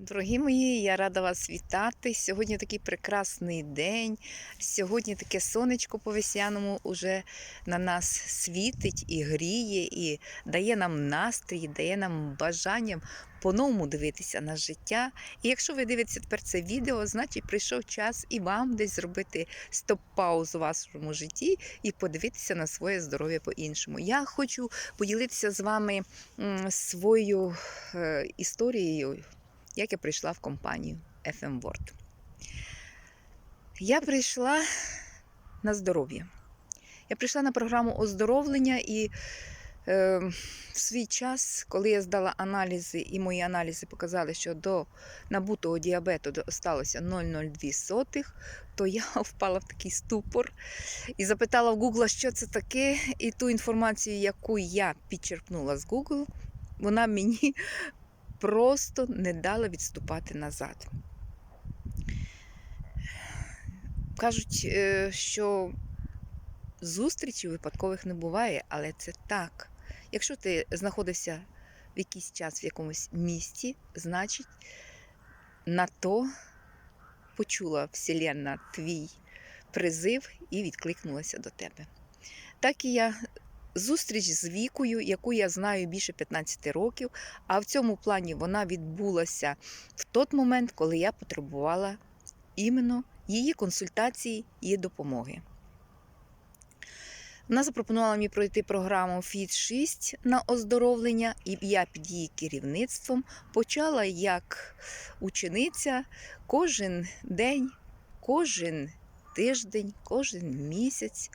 Дорогі мої, я рада вас вітати. Сьогодні такий прекрасний день. Сьогодні таке сонечко по весняному уже на нас світить і гріє, і дає нам настрій, дає нам бажання по-новому дивитися на життя. І якщо ви дивитеся тепер це відео, значить прийшов час і вам десь зробити стоп-паузу у вашому житті і подивитися на своє здоров'я по-іншому. Я хочу поділитися з вами своєю е, історією як я прийшла в компанію FM World. Я прийшла на здоров'я. Я прийшла на програму оздоровлення і е, в свій час, коли я здала аналізи, і мої аналізи показали, що до набутого діабету осталося 0,02, то я впала в такий ступор і запитала в Google, що це таке, і ту інформацію, яку я підчерпнула з Google, вона мені просто не дала відступати назад. Кажуть, е, що зустрічей випадкових не буває, але це так. Якщо ти знаходишся в якийсь час в якомусь місті, значить на то почула Вселенна твій призив і відкликнулася до тебе. Так і я зустріч з вікою, яку я знаю більше 15 років, а в цьому плані вона відбулася в той момент, коли я потребувала іменно її консультації і допомоги. Вона запропонувала мені пройти програму FIT 6 на оздоровлення, і я під її керівництвом почала як учениця кожен день, кожен тиждень, кожен місяць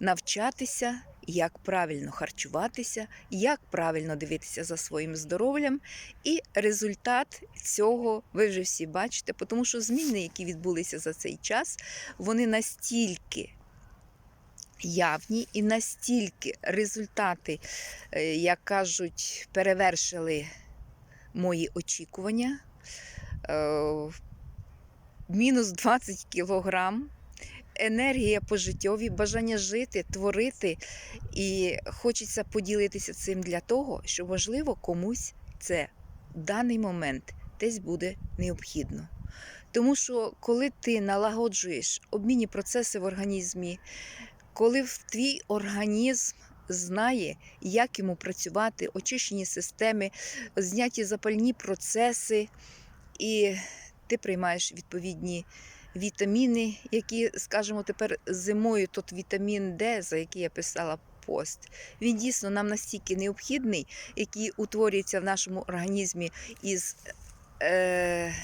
навчатися, як правильно харчуватися, як правильно дивитися за своїм здоров'ям. І результат цього ви вже всі бачите, тому що зміни, які відбулися за цей час, вони настільки явні і настільки результати, е, як кажуть, перевершили мої очікування. Е, Мінус 20 кілограм енергія пожиттєві, бажання жити, творити. І хочеться поділитися цим для того, що, можливо, комусь це в даний момент десь буде необхідно. Тому що коли ти налагоджуєш обмінні процеси в організмі, коли твій організм знає, як йому працювати, очищені системи, зняті запальні процеси, і ти приймаєш відповідні вітаміни, які, скажімо, тепер зимою тут вітамін Д, за який я писала пост. Він дійсно нам настільки необхідний, який утворюється в нашому організмі із е,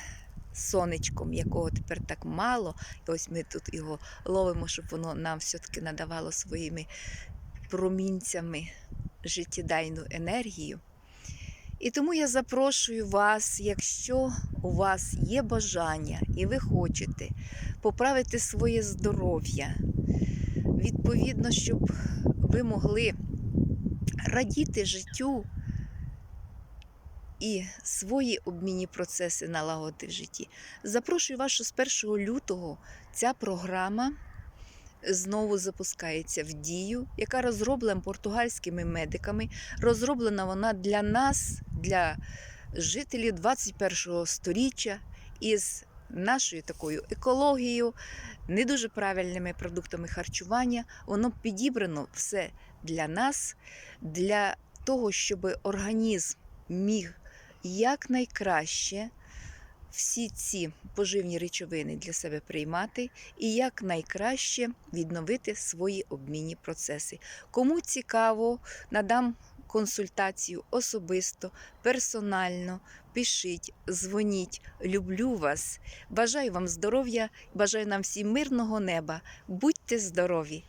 сонечком, якого тепер так мало. І ось ми тут його ловимо, щоб воно нам все-таки надавало своїми промінцями життєдайну енергію. І тому я запрошую вас, якщо у вас є бажання і ви хочете поправити своє здоров'я, відповідно, щоб ви могли радіти життю і свої обмінні процеси налагодити в житті. Запрошую вас, що з 1 лютого ця програма знову запускається в дію, яка розроблена португальськими медиками. Розроблена вона для нас, для жителів 21-го століття із нашою такою екологією, не дуже правильними продуктами харчування. Воно підібрано все для нас, для того, щоб організм міг якнайкраще всі ці поживні речовини для себе приймати і як найкраще відновити свої обмінні процеси. Кому цікаво, надам консультацію особисто, персонально. Пишіть, дзвоніть, люблю вас. Бажаю вам здоров'я, бажаю нам всім мирного неба. Будьте здорові!